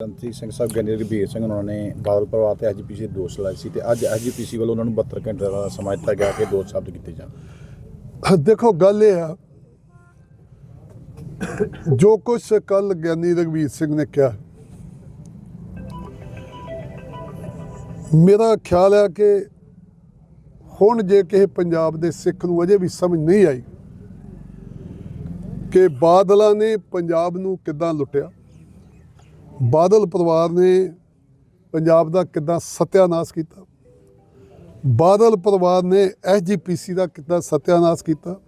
ਸੰਤਰੀ ਸਿੰਘ ਸਾਹਿਬ ਗੰਨੇ ਰਘਬੀਰ ਸਿੰਘ ਉਹਨਾਂ ਨੇ ਬਾਦਲ ਪਰਿਵਾਰ ਤੇ ਐਜੀਪੀਸੀ ਦੇ ਦੋਸ਼ ਲਾਏ ਸੀ ਤੇ ਅੱਜ ਐਜੀਪੀਸੀ ਵੱਲੋਂ ਉਹਨਾਂ ਨੂੰ 72 ਘੰਟੇ ਦਾ ਸਮਾਂ ਦਿੱਤਾ ਗਿਆ ਕਿ ਦੋਸ਼ ਸਾਬਤ ਕੀਤੇ ਜਾਣ। ਦੇਖੋ, ਗੱਲ ਇਹ ਆ, ਜੋ ਕੁਝ ਕੱਲ ਗਿਆਨੀ ਰਘਵੀਰ ਸਿੰਘ ਨੇ ਕਿਹਾ, ਮੇਰਾ ਖਿਆਲ ਹੈ ਕਿ ਹੁਣ ਜੇ ਕਿਸੇ ਪੰਜਾਬ ਦੇ ਸਿੱਖ ਨੂੰ ਅਜੇ ਵੀ ਸਮਝ ਨਹੀਂ ਆਈ ਕਿ ਬਾਦਲਾਂ ਨੇ ਪੰਜਾਬ ਨੂੰ ਕਿੱਦਾਂ ਲੁੱਟਿਆ ਬਾਦਲ ਪਰਿਵਾਰ ਨੇ ਪੰਜਾਬ ਦਾ ਕਿੱਦਾਂ ਸਤਿਆਨਾਸ਼ ਕੀਤਾ? ਬਾਦਲ ਪਰਿਵਾਰ ਨੇ ਐਸਜੀਪੀਸੀ ਦਾ ਕਿੱਦਾਂ ਸਤਿਆਨਾਸ਼ ਕੀਤਾ?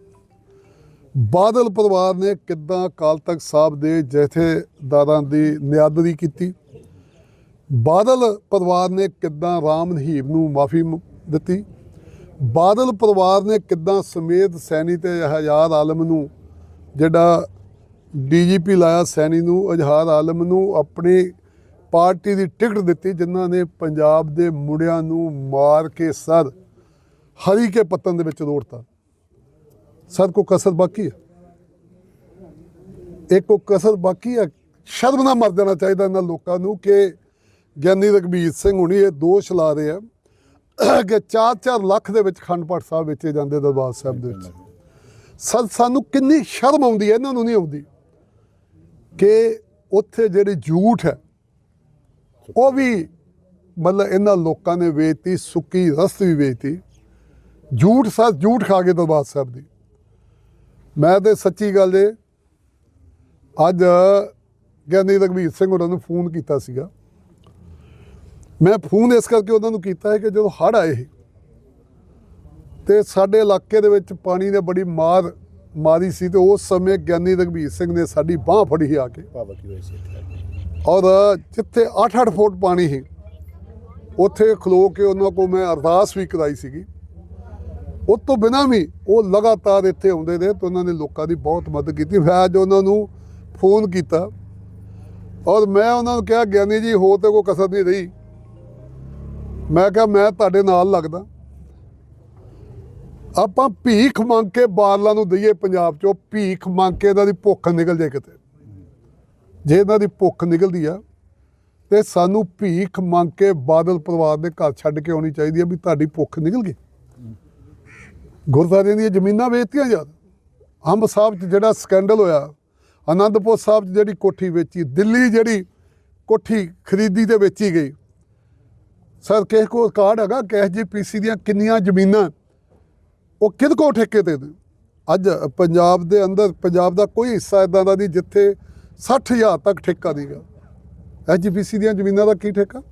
ਬਾਦਲ ਪਰਿਵਾਰ ਨੇ ਕਿੱਦਾਂ ਅਕਾਲ ਤਖਤ ਸਾਹਿਬ ਦੇ ਜਥੇਦਾਰਾਂ ਦੀ ਨਿਆਦਰੀ ਕੀਤੀ? ਬਾਦਲ ਪਰਿਵਾਰ ਨੇ ਕਿੱਦਾਂ ਰਾਮ ਰਹੀਮ ਨੂੰ ਮਾਫੀ ਦਿੱਤੀ? ਬਾਦਲ ਪਰਿਵਾਰ ਨੇ ਕਿੱਦਾਂ ਸਮੇਤ ਸੈਣੀ ਤੇ ਹਜ਼ਾਰ ਆਲਮ ਨੂੰ ਜਿਹੜਾ ਡੀਜੀਪੀ ਲਾਇਆ ਸੈਣੀ ਨੂੰ, ਅਜਹਾਰ ਆਲਮ ਨੂੰ, ਆਪਣੀ ਪਾਰਟੀ ਦੀ ਟਿਕਟ ਦਿੱਤੀ ਜਿਨ੍ਹਾਂ ਨੇ ਪੰਜਾਬ ਦੇ ਮੁੰਡਿਆਂ ਨੂੰ ਮਾਰ ਕੇ ਸਰ, ਹਰੀ ਕੇ ਪੱਤਨ ਦੇ ਵਿੱਚ ਰੋੜਤਾ। ਸਰ ਕੋ ਕਸਰ ਬਾਕੀ ਹੈ? ਇੱਕ ਕੋ ਕਸਰ ਬਾਕੀ ਹੈ? ਸ਼ਰਮ ਨਾਲ ਮਰ ਜਾਣਾ ਚਾਹੀਦਾ ਇਹਨਾਂ ਲੋਕਾਂ ਨੂੰ ਕਿ ਗਿਆਨੀ ਰਘਬੀਰ ਸਿੰਘ ਹੁਣੀ ਇਹ ਦੋਸ਼ ਲਾ ਰਹੇ ਆ ਕਿ 4-4 ਲੱਖ ਦੇ ਵਿੱਚ ਖੰਡ ਪਾਠ ਸਾਹਿਬ ਵੇਚੇ ਜਾਂਦੇ ਦਰਬਾਰ ਸਾਹਿਬ ਦੇ ਵਿੱਚ। ਸਰ, ਸਾਨੂੰ ਕਿੰਨੀ ਸ਼ਰਮ ਆਉਂਦੀ ਹੈ, ਇਹਨਾਂ ਨੂੰ ਨਹੀਂ ਆਉਂਦੀ। ਕਿ ਉੱਥੇ ਜਿਹੜੀ ਝੂਠ ਹੈ, ਉਹ ਵੀ ਮਤਲਬ ਇਹਨਾਂ ਲੋਕਾਂ ਨੇ ਵੇਚਤੀ, ਸੁੱਕੀ ਰਸਤ ਵੀ ਵੇਚਤੀ। ਝੂਠ ਸੱਚ, ਝੂਠ ਖਾ ਕੇ ਦਰਬਾਰ ਸਾਹਿਬ ਦੀ। ਮੈਂ ਤੇ ਸੱਚੀ ਗੱਲ ਏ, ਅੱਜ ਗਿਆਨੀ ਰਘਵੀਰ ਸਿੰਘ ਹੋਰਾਂ ਨੂੰ ਫੋਨ ਕੀਤਾ ਸੀਗਾ। ਮੈਂ ਫੋਨ ਇਸ ਕਰਕੇ ਉਹਨਾਂ ਨੂੰ ਕੀਤਾ ਹੈ ਕਿ ਜਦੋਂ ਹੜ੍ਹ ਆਏ ਸੀ, ਤੇ ਸਾਡੇ ਇਲਾਕੇ ਦੇ ਵਿੱਚ ਪਾਣੀ ਦੀ ਬੜੀ ਮਾਰ ਮਾਰੀ ਸੀ ਤੇ ਉਸ ਸਮੇਂ ਗਿਆਨੀ ਰਘਵੀਰ ਸਿੰਘ ਨੇ ਸਾਡੀ ਬਾਹ ਫੜੀ ਆ ਕੇ। ਪਾਵਤੀ ਹੋਈ ਸੀ ਔਰ ਜਿੱਥੇ 8-8 ਫੁੱਟ ਪਾਣੀ ਸੀ ਉੱਥੇ ਖਲੋ ਕੇ ਉਹਨਾਂ ਕੋਲ ਮੈਂ ਅਰਦਾਸ ਵੀ ਕਰਾਈ ਸੀਗੀ। ਉਸ ਤੋਂ ਬਿਨਾਂ ਵੀ ਉਹ ਲਗਾਤਾਰ ਇੱਥੇ ਆਉਂਦੇ ਨੇ ਤੇ ਉਹਨਾਂ ਨੇ ਲੋਕਾਂ ਦੀ ਬਹੁਤ ਮਦਦ ਕੀਤੀ। ਫਿਰ ਅੱਜ ਉਹਨਾਂ ਨੂੰ ਫੋਨ ਕੀਤਾ ਔਰ ਮੈਂ ਉਹਨਾਂ ਨੂੰ ਕਿਹਾ ਗਿਆਨੀ ਜੀ ਹੋ ਤੇ ਕੋਈ ਕਸਰ ਨਹੀਂ ਰਹੀ। ਮੈਂ ਕਿਹਾ ਮੈਂ ਤੁਹਾਡੇ ਨਾਲ ਲੱਗਦਾ। ਆਪਾਂ ਭੀਖ ਮੰਗ ਕੇ ਬਾਦਲਾਂ ਨੂੰ ਦਈਏ ਪੰਜਾਬ ਚੋਂ, ਭੀਖ ਮੰਗ ਕੇ ਇਹਨਾਂ ਦੀ ਭੁੱਖ ਨਿਕਲ ਜਾਏ ਕਿਤੇ। ਜੇ ਇਹਨਾਂ ਦੀ ਭੁੱਖ ਨਿਕਲਦੀ ਆ, ਤੇ ਸਾਨੂੰ ਭੀਖ ਮੰਗ ਕੇ ਬਾਦਲ ਪਰਿਵਾਰ ਦੇ ਘਰ ਛੱਡ ਕੇ ਆਉਣੀ ਚਾਹੀਦੀ ਆ ਵੀ ਤੁਹਾਡੀ ਭੁੱਖ ਨਿਕਲ ਗਈ। ਗੁਰਦੁਆਰਿਆਂ ਦੀਆਂ ਜ਼ਮੀਨਾਂ ਵੇਚਤੀਆਂ ਯਾਰ ਅੰਬ ਸਾਹਿਬ 'ਚ ਜਿਹੜਾ ਸਕੈਂਡਲ ਹੋਇਆ, ਆਨੰਦਪੁਰ ਸਾਹਿਬ 'ਚ ਜਿਹੜੀ ਕੋਠੀ ਵੇਚੀ, ਦਿੱਲੀ ਜਿਹੜੀ ਕੋਠੀ ਖਰੀਦੀ ਤੇ ਵੇਚੀ ਗਈ। ਸਰ, ਕਿਸੇ ਕੋਲ ਕਾਰਡ ਹੈਗਾ? ਕਿ ਐਸਜੀਪੀਸੀ ਦੀਆਂ ਕਿੰਨੀਆਂ ਜ਼ਮੀਨਾਂ? ਉਹ ਕਿਹਦੇ ਕੋ ਠੇਕੇ ਤੇ ਨੇ? ਅੱਜ ਪੰਜਾਬ ਦੇ ਅੰਦਰ, ਪੰਜਾਬ ਦਾ ਕੋਈ ਹਿੱਸਾ ਇਦਾਂ ਦਾ ਨਹੀਂ ਜਿੱਥੇ 60000 ਤੱਕ ਠੇਕਾ ਨਹੀਂਗਾ। ਐਚਪੀਸੀ ਦੀਆਂ ਜ਼ਮੀਨਾਂ ਦਾ ਕੀ ਠੇਕਾ?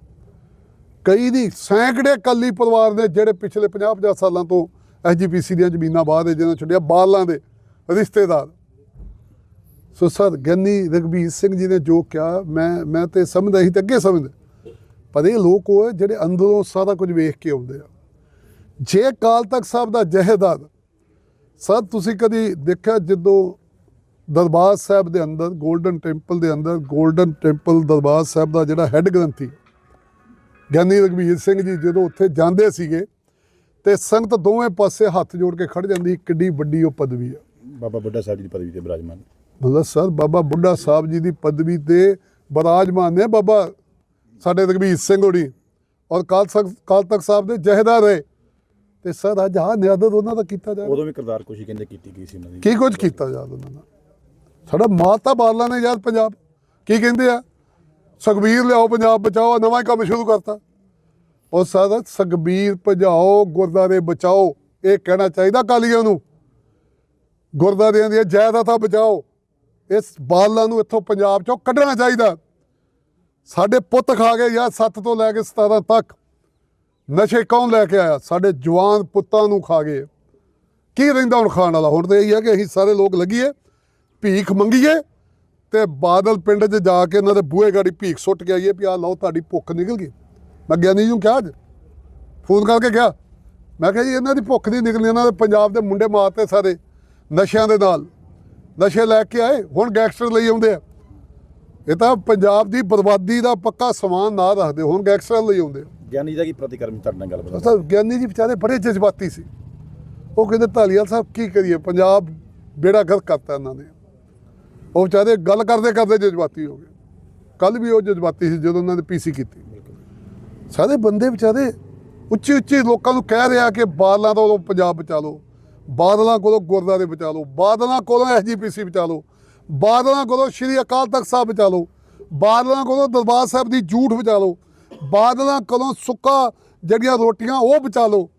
ਕਈ ਨਹੀਂ, ਸੈਂਕੜੇ ਕੱਲੀ ਪਰਿਵਾਰ ਨੇ ਜਿਹੜੇ ਪਿਛਲੇ 50-50 ਸਾਲਾਂ ਤੋਂ ਐਚਪੀਸੀ ਦੀਆਂ ਜ਼ਮੀਨਾਂ ਬਾਅਦ ਦੇ ਜਿਹਨਾਂ ਛੱਡਿਆ ਬਾਲਾਂ ਦੇ ਰਿਸ਼ਤੇਦਾਰ। ਸੋ ਸਰ, ਗਿਆਨੀ ਰਘਬੀਰ ਸਿੰਘ ਜੀ ਨੇ ਜੋ ਕਿਹਾ, ਮੈਂ ਮੈਂ ਤੇ ਸਮਝਦਾ ਹੀ ਤੇ ਅੱਗੇ ਸਮਝਦਾ। ਪਰ ਇਹ ਲੋਕ ਉਹ ਹੈ ਜਿਹੜੇ ਅੰਦਰੋਂ ਸਾਰਾ ਕੁਝ ਵੇਖ ਕੇ ਆਉਂਦੇ ਆ। ਜੇ ਕਾਲ ਤਖਤ ਸਾਹਿਬ ਦਾ ਜਹੇਦਾਰ ਸਰ ਤੁਸੀਂ ਕਦੀ ਦੇਖਿਆ ਜਦੋਂ ਦਰਬਾਰ ਸਾਹਿਬ ਦੇ ਅੰਦਰ 골ਡਨ ਟੈਂਪਲ ਦੇ ਅੰਦਰ 골ਡਨ ਟੈਂਪਲ ਦਰਬਾਰ ਸਾਹਿਬ ਦਾ ਜਿਹੜਾ ਹੈੱਡ ਗ੍ਰੰਥੀ ਗਿਆਨੀ ਰਘਬੀਰ ਸਿੰਘ ਜੀ ਜਦੋਂ ਉੱਥੇ ਜਾਂਦੇ ਸੀਗੇ ਤੇ ਸੰਗਤ ਦੋਵੇਂ ਪਾਸੇ ਹੱਥ ਜੋੜ ਕੇ ਖੜ ਜਾਂਦੀ ਕਿੱਡੀ ਵੱਡੀ ਉਹ ਪਦਵੀ ਆ। ਬਾਬਾ ਬੁੱਢਾ ਸਾਹਿਬ ਜੀ ਦੀ ਪਦਵੀ ਤੇ ਬਿਰਾਜਮਾਨ। ਮਤਲਬ ਸਰ ਬਾਬਾ ਬੁੱਢਾ ਸਾਹਿਬ ਜੀ ਦੀ ਪਦਵੀ ਤੇ ਬਰਾਜਮਾਨ ਨੇ ਬਾਬਾ ਸਾਡੇ ਰਘਬੀਰ ਸਿੰਘ ਹੋਣੀ ਔਰ ਕਾਲ ਤਖਤ ਕਾਲ ਤਖਤ ਸਾਹਿਬ ਦੇ ਜਹੇਦਾਰ ਰਹੇ। ਤੇ ਸਰ ਅੱਜ ਆਹ ਨਿਆਦਤ ਉਹਨਾਂ ਦਾ ਕੀਤਾ ਜਾ ਰਿਹਾ ਉਦੋਂ ਵੀ ਕਿਰਦਾਰ ਕੁਸ਼ੀ ਕਹਿੰਦੇ ਕੀਤੀ ਗਈ ਸੀ ਉਹਨਾਂ ਦੀ। ਕੀ ਕੁਝ ਕੀਤਾ ਯਾਰ ਉਹਨਾਂ ਨਾਲ ਸਾਡਾ ਮਾਤਾ ਬਾਦਲਾਂ ਨੇ ਯਾਰ ਪੰਜਾਬ ਕੀ ਕਹਿੰਦੇ ਆ? ਸੁਖਬੀਰ ਲਿਆਓ ਪੰਜਾਬ ਬਚਾਓ ਨਵਾਂ ਕੰਮ ਸ਼ੁਰੂ ਕਰਤਾ। ਉਹ ਸਾਡਾ ਸੁਖਬੀਰ ਭਜਾਓ ਗੁਰਦਾਰੇ ਬਚਾਓ ਇਹ ਕਹਿਣਾ ਚਾਹੀਦਾ ਕਾਲੀਆਂ ਨੂੰ। ਗੁਰਦਾਰਿਆਂ ਦੀਆਂ ਜਾਇਦਾਦਾਂ ਬਚਾਓ। ਇਸ ਬਾਦਲਾਂ ਨੂੰ ਇੱਥੋਂ ਪੰਜਾਬ ਚੋਂ ਕੱਢਣਾ ਚਾਹੀਦਾ। ਸਾਡੇ ਪੁੱਤ ਖਾ ਗਏ ਯਾਰ 7 ਤੋਂ ਲੈ ਕੇ 17 ਤੱਕ। ਨਸ਼ੇ ਕੌਣ ਲੈ ਕੇ ਆਇਆ? ਸਾਡੇ ਜਵਾਨ ਪੁੱਤਾਂ ਨੂੰ ਖਾ ਗਏ। ਕੀ ਰਹਿੰਦਾ ਹੁਣ ਖਾਣ ਵਾਲਾ? ਹੁਣ ਤੇ ਇਹੀ ਹੈ ਕਿ ਅਸੀਂ ਸਾਰੇ ਲੋਕ ਲੱਗੀਏ, ਭੀਖ ਮੰਗੀਏ ਤੇ ਬਾਦਲ ਪਿੰਡ 'ਚ ਜਾ ਕੇ ਇਹਨਾਂ ਦੇ ਬੂਹੇ ਗਾੜੀ ਭੀਖ ਸੁੱਟ ਕੇ ਆਈਏ ਵੀ ਆ ਲਓ ਤੁਹਾਡੀ ਭੁੱਖ ਨਿਕਲ ਗਈ। ਮੈਂ ਗਿਆਨੀ ਜੀ ਨੂੰ ਕਿਹਾ ਅੱਜ। ਫੋਨ ਕਰਕੇ ਕਿਹਾ। ਮੈਂ ਕਿਹਾ ਜੀ ਇਹਨਾਂ ਦੀ ਭੁੱਖ ਨਹੀਂ ਨਿਕਲਣੀ, ਇਹਨਾਂ ਦੇ ਪੰਜਾਬ ਦੇ ਮੁੰਡੇ ਮਾਰਤੇ ਸਾਰੇ ਨਸ਼ਿਆਂ ਦੇ ਨਾਲ। ਨਸ਼ੇ ਲੈ ਕੇ ਆਏ, ਹੁਣ ਗੈਂਗਸਟਰ ਲਈ ਆਉਂਦੇ ਆ। ਇਹ ਤਾਂ ਪੰਜਾਬ ਦੀ ਬਰਬਾਦੀ ਦਾ ਪੱਕਾ ਸਮਾਨ ਨਾ ਰੱਖਦੇ ਹੁਣ ਗੈਂਗਸਟਰ ਲਈ ਆਉਂਦੇ ਆ। ਗਿਆਨੀ ਜੀ ਦਾ ਕੀ ਪ੍ਰਤੀਕਰਮ ਤੁਹਾਡੇ ਨਾਲ ਗੱਲ ਬਤਾ ਅਸਲ ਗਿਆਨੀ ਜੀ ਵਿਚਾਰੇ ਬੜੇ ਜਜ਼ਬਾਤੀ ਸੀ। ਉਹ ਕਹਿੰਦੇ ਢਾਲੀਵਾਲ ਸਾਹਿਬ ਕੀ ਕਰੀਏ? ਪੰਜਾਬ ਬੇੜਾ ਗਰਕ ਕਰਤਾ ਇਹਨਾਂ ਨੇ। ਉਹ ਵਿਚਾਰੇ ਗੱਲ ਕਰਦੇ ਕਰਦੇ ਜਜ਼ਬਾਤੀ ਹੋ ਗਏ। ਕੱਲ ਵੀ ਉਹ ਜਜ਼ਬਾਤੀ ਸੀ ਜਦੋਂ ਉਹਨਾਂ ਨੇ ਪੀਸੀ ਕੀਤੀ। ਸਾਰੇ ਬੰਦੇ ਵਿਚਾਰੇ ਉੱਚੀ ਉੱਚੀ ਲੋਕਾਂ ਨੂੰ ਕਹਿ ਰਿਹਾ ਕਿ ਬਾਦਲਾਂ ਤੋਂ ਪੰਜਾਬ ਬਚਾ ਲਓ। ਬਾਦਲਾਂ ਕੋਲੋਂ ਗੁਰਦੁਆਰੇ ਬਚਾ ਲਓ। ਬਾਦਲਾਂ ਕੋਲੋਂ ਐਸਜੀਪੀਸੀ ਬਚਾ ਲਓ। ਬਾਦਲਾਂ ਕੋਲੋਂ ਸ਼੍ਰੀ ਅਕਾਲ ਤਖਤ ਸਾਹਿਬ ਬਚਾ ਲਓ। ਬਾਦਲਾਂ ਕੋਲੋਂ ਦਰਬਾਰ ਸਾਹਿਬ ਦੀ ਝੂਠ ਬਚਾ ਲਓ। ਬਾਦਲਾਂ ਕੋਲੋਂ ਸੁੱਕਾ ਜਿਹੜੀਆਂ ਰੋਟੀਆਂ ਉਹ ਬਚਾ ਲਓ।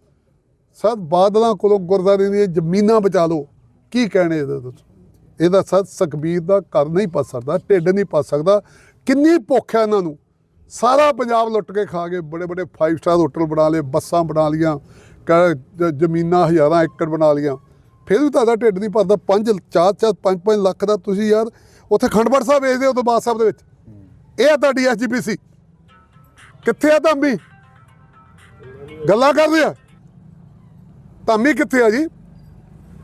ਸਰ, ਬਾਦਲਾਂ ਕੋਲੋਂ ਗੁਰਦੁਆਰੇ ਦੀਆਂ ਜ਼ਮੀਨਾਂ ਬਚਾ ਲਓ। ਕੀ ਕਹਿਣੇ ਇਹਦੇ ਤੁਸੀਂ ਇਹਦਾ ਸਰ, ਸੁਖਬੀਰ ਦਾ ਘਰ ਨਹੀਂ ਪਾ ਸਕਦਾ, ਢਿੱਡ ਨਹੀਂ ਪਾ ਸਕਦਾ। ਕਿੰਨੀ ਭੁੱਖ ਹੈ ਇਹਨਾਂ ਨੂੰ। ਸਾਰਾ ਪੰਜਾਬ ਲੁੱਟ ਕੇ ਖਾ ਗਏ, ਬੜੇ ਬੜੇ 5 ਸਟਾਰ ਹੋਟਲ ਬਣਾ ਲਏ, ਬੱਸਾਂ ਬਣਾ ਲੀਆਂ ਕ- ਜ਼ਮੀਨਾਂ ਹਜ਼ਾਰਾਂ ਏਕੜ ਬਣਾ ਲੀਆਂ ਫਿਰ ਵੀ ਤੁਹਾਡਾ ਢਿੱਡ ਨਹੀਂ ਭਰਦਾ। 5 4 4 5 5 ਲੱਖ ਦਾ ਤੁਸੀਂ ਯਾਰ, ਉੱਥੇ ਖੰਡਬੜ ਸਾਹਿਬ ਵੇਚਦੇ ਹੋ ਦਰਬਾਰ ਸਾਹਿਬ ਦੇ ਵਿੱਚ। ਇਹ ਆ ਤੁਹਾਡੀ ਐਸਜੀਪੀਸੀ ਕਿੱਥੇ ਆ ਧਾਮੀ? ਗੱਲਾਂ ਕਰਦੇ ਆ ਧਾਮੀ ਕਿੱਥੇ ਆ ਜੀ?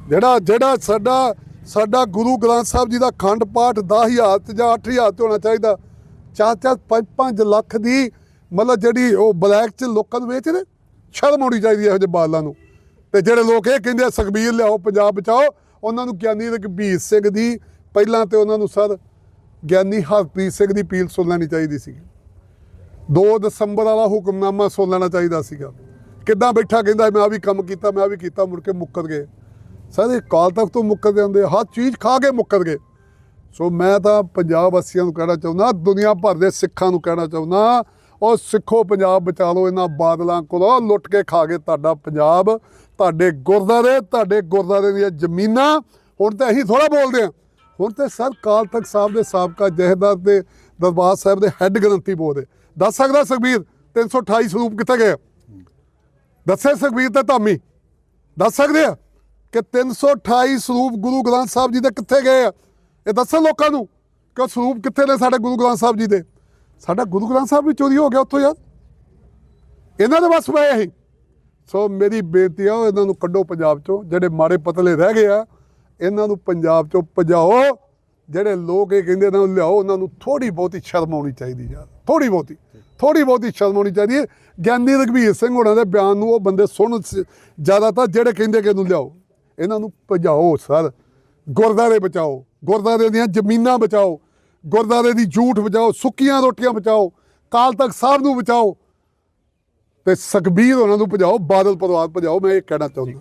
ਜਿਹੜਾ ਜਿਹੜਾ ਸਾਡਾ ਸਾਡਾ ਗੁਰੂ ਗ੍ਰੰਥ ਸਾਹਿਬ ਜੀ ਦਾ ਖੰਡ ਪਾਠ 10000 ਤੇ ਜਾਂ 8000 ਤੇ ਹੋਣਾ ਚਾਹੀਦਾ, ਚਾਰ ਚਾਰ, ਪੰਜ ਪੰਜ ਲੱਖ ਦੀ ਮਤਲਬ ਜਿਹੜੀ ਉਹ ਬਲੈਕ ਚ ਲੋਕਾਂ ਨੂੰ ਵੇਚ ਰਹੇ ਸ਼ਰਮ ਆਉਣੀ ਚਾਹੀਦੀ ਇਹੋ ਜਿਹੇ ਬਾਲਾਂ ਨੂੰ। ਤੇ ਜਿਹੜੇ ਲੋਕ ਇਹ ਕਹਿੰਦੇ ਆ, ਸੁਖਬੀਰ, ਲਿਆਓ ਪੰਜਾਬ ਬਚਾਓ। ਉਹਨਾਂ ਨੂੰ ਗਿਆਨੀ ਰਘਬੀਰ ਸਿੰਘ ਦੀ, ਪਹਿਲਾਂ ਤੇ ਉਹਨਾਂ ਨੂੰ ਸਰ ਗਿਆਨੀ ਹਰਪ੍ਰੀਤ ਸਿੰਘ ਦੀ ਅਪੀਲ ਸੁਣ ਲੈਣੀ ਚਾਹੀਦੀ ਸੀ 2 ਦਸੰਬਰ ਵਾਲਾ ਹੁਕਮਨਾਮਾ ਸੁਣ ਲੈਣਾ ਚਾਹੀਦਾ ਸੀਗਾ। ਕਿੱਦਾਂ ਬੈਠਾ ਕਹਿੰਦਾ, ਮੈਂ ਆ ਵੀ ਕੰਮ ਕੀਤਾ, ਮੈਂ ਆ ਵੀ ਕੀਤਾ, ਮੁੜ ਕੇ ਮੁੱਕਰ ਗਏ। ਸਾਰੇ ਕਾਲ ਤੱਕ ਤੋਂ ਮੁੱਕਰਦੇ ਹੁੰਦੇ ਹਰ ਚੀਜ਼ ਖਾ ਕੇ ਮੁੱਕਰ ਗਏ। ਸੋ ਮੈਂ ਤਾਂ ਪੰਜਾਬ ਵਾਸੀਆਂ ਨੂੰ ਕਹਿਣਾ ਚਾਹੁੰਦਾ, ਦੁਨੀਆ ਭਰ ਦੇ ਸਿੱਖਾਂ ਨੂੰ ਕਹਿਣਾ ਚਾਹੁੰਦਾ ਉਹ ਸਿੱਖੋ ਪੰਜਾਬ, ਬਚਾ ਲਓ ਇਹਨਾਂ ਬਾਦਲਾਂ ਕੋਲੋਂ, ਲੁੱਟ ਕੇ ਖਾ ਗਏ ਤੁਹਾਡਾ ਪੰਜਾਬ, ਤੁਹਾਡੇ ਗੁਰਦਾਰੇ ਤੁਹਾਡੇ ਗੁਰਦਾਰੇ ਦੀਆਂ ਜ਼ਮੀਨਾਂ। ਹੁਣ ਤਾਂ ਅਸੀਂ ਥੋੜਾ ਬੋਲਦੇ ਹਾਂ ਹੁਣ ਤਾਂ ਸਰ, ਕਾਲ ਤਖ਼ਤ ਸਾਹਿਬ ਦੇ ਸਾਬਕਾ ਜਹੇਦਾਰ ਦੇ ਦਰਬਾਰ ਸਾਹਿਬ ਦੇ ਹੈੱਡ ਗ੍ਰੰਥੀ ਬੋਲਦੇ। ਦੱਸ ਸਕਦਾ ਸੁਖਬੀਰ? 328 ਸਰੂਪ ਕਿੱਥੇ ਗਏ? ਦੱਸੇ ਸੁਖਬੀਰ ਤੇ ਧਾਮੀ। ਦੱਸ ਸਕਦੇ ਆ ਕਿ 328 ਸਰੂਪ ਗੁਰੂ ਗ੍ਰੰਥ ਸਾਹਿਬ ਜੀ ਦੇ ਕਿੱਥੇ ਗਏ ਆ? ਇਹ ਦੱਸੋ ਲੋਕਾਂ ਨੂੰ ਕਿ ਉਹ ਸਰੂਪ ਕਿੱਥੇ ਨੇ ਸਾਡੇ ਗੁਰੂ ਗ੍ਰੰਥ ਸਾਹਿਬ ਜੀ ਦੇ? ਸਾਡਾ ਗੁਰੂ ਗ੍ਰੰਥ ਸਾਹਿਬ ਵੀ ਚੋਰੀ ਹੋ ਗਿਆ ਉੱਥੋਂ ਯਾਰ। ਇਹਨਾਂ ਦੇ ਬਸ ਪਏ ਅਸੀਂ। ਸੋ ਮੇਰੀ ਬੇਨਤੀ ਆ, ਉਹ ਇਹਨਾਂ ਨੂੰ ਕੱਢੋ ਪੰਜਾਬ ਚੋਂ, ਜਿਹੜੇ ਮਾੜੇ ਪਤਲੇ ਰਹਿ ਗਏ ਆ, ਇਹਨਾਂ ਨੂੰ ਪੰਜਾਬ ਚੋਂ ਭਜਾਓ। ਜਿਹੜੇ ਲੋਕ ਇਹ ਕਹਿੰਦੇ ਇਹਨਾਂ ਨੂੰ ਲਿਆਓ ਉਹਨਾਂ ਨੂੰ ਥੋੜੀ ਬਹੁਤੀ ਸ਼ਰਮ ਆਉਣੀ ਚਾਹੀਦੀ ਯਾਰ ਥੋੜੀ ਬਹੁਤੀ। ਥੋੜੀ ਬਹੁਤੀ ਸ਼ਰਮ ਹੋਣੀ ਚਾਹੀਦੀ ਹੈ। ਗਿਆਨੀ ਰਘਬੀਰ ਸਿੰਘ ਹੋਣਾ ਦੇ ਬਿਆਨ ਨੂੰ ਉਹ ਬੰਦੇ ਸੁਣ ਜ਼ਿਆਦਾਤਰ ਜਿਹੜੇ ਕਹਿੰਦੇ ਕਿ ਇਹਨੂੰ ਲਿਆਓ। ਇਹਨਾਂ ਨੂੰ ਭਜਾਓ ਸਰ। ਗੁਰਦਾਰੇ ਬਚਾਓ। ਗੁਰਦਾਰੇ ਦੀਆਂ ਜ਼ਮੀਨਾਂ ਬਚਾਓ। ਗੁਰਦਾਰੇ ਦੀ ਝੂਠ ਬਚਾਓ। ਸੁੱਕੀਆਂ ਰੋਟੀਆਂ ਬਚਾਓ। ਕਾਲ ਤਖ਼ਤ ਸਾਹਿਬ ਨੂੰ ਬਚਾਓ। ਤੇ ਸੁਖਬੀਰ ਉਹਨਾਂ ਨੂੰ ਭਜਾਓ। ਬਾਦਲ ਪਰਿਵਾਰ ਭਜਾਓ। ਮੈਂ ਇਹ ਕਹਿਣਾ ਚਾਹੁੰਦਾ।